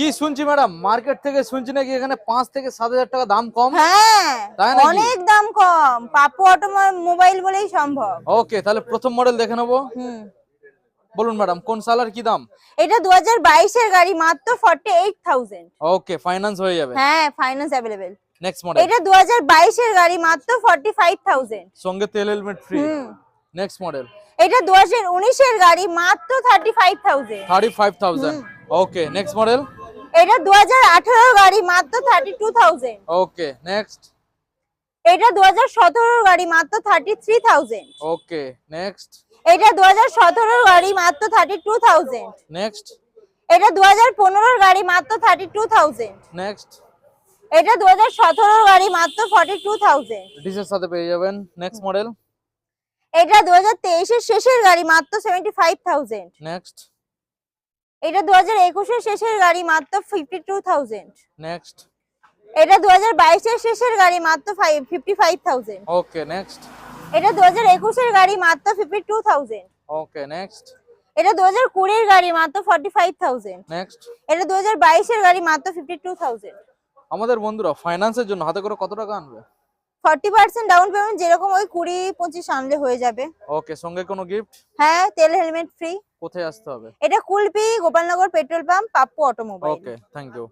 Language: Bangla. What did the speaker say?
কি শুনছি ম্যাডাম? মার্কেট থেকে শুনছি নাকি এখানে পাঁচ থেকে সাত হাজার টাকা দাম কম? হ্যাঁ অনেক দাম কম। পাপু অটোমোবাইল বলেই সম্ভব। ওকে তাহলে প্রথম মডেল দেখে নেব। বলুন ম্যাডাম কোন সালার কি দাম? এটা দু হাজার বাইশের গাড়ি মাত্র forty eight thousand okay finance হয়ে যাবে। হ্যাঁ ফাইন্যান্স অ্যাভেলেবেল নেক্সট মডেল এটা দু হাজার বাইশের গাড়ি মাত্র ফর্টি ফাইভ থাউজেন্ড সঙ্গে তেল হেলমেট ফ্রি নেক্সট মডেল এটা দু হাজার উনিশের গাড়ি মাত্র thirty five thousand thirty five thousand okay next model এটা দু হাজার আঠারো গাড়ি মাত্র thirty two thousand okay next এটা দু হাজার সতেরো গাড়ি মাত্র thirty three thousand okay next এটা দু হাজার সতেরো গাড়ি মাত্র থার্টি টু থাউজেন্ড নেক্সট এটা দু হাজার পনেরোর গাড়ি মাত্র থার্টি টু থাউজেন্ড নেক্সট এটা দু হাজার সতেরোর গাড়ি মাত্র ফর্টি টু থাউজেন্ড ডিসের সাথে পেয়ে যাবেন। নেক্সট মডেল এটা দু হাজার তেইশের শেষের গাড়ি মাত্র সেভেন্টি ফাইভ থাউজেন্ড নেক্সট এটা দু হাজার একুশের শেষের গাড়ি মাত্র ফিফটি টু থাউজেন্ড নেক্সট এটা দু হাজার বাইশের শেষের গাড়ি মাত্র fifty five thousand okay next এটা দু হাজার একুশের গাড়ি মাত্র fifty two thousand okay next এটা দু হাজার কুড়ির গাড়ি মাত্র ফর্টি ফাইভ থাউজেন্ড নেক্সট এটা দু হাজার বাইশের গাড়ি মাত্র ফিফটি টু থাউজেন্ড আমাদের বন্ধুরা ফাইন্যান্সের জন্য হাতে করে কত টাকা আনবে? ফর্টি পার্সেন্ট ডাউন পেমেন্ট যেরকম ওই কুড়ি পঁচিশ আনলে হয়ে যাবে। ওকে সঙ্গে কোনো গিফট হ্যাঁ তেল হেলমেট ফ্রি কোথায় আসতে হবে? এটা Kulpi Gopalnagar petrol pump Pappu automobile. Okay thank you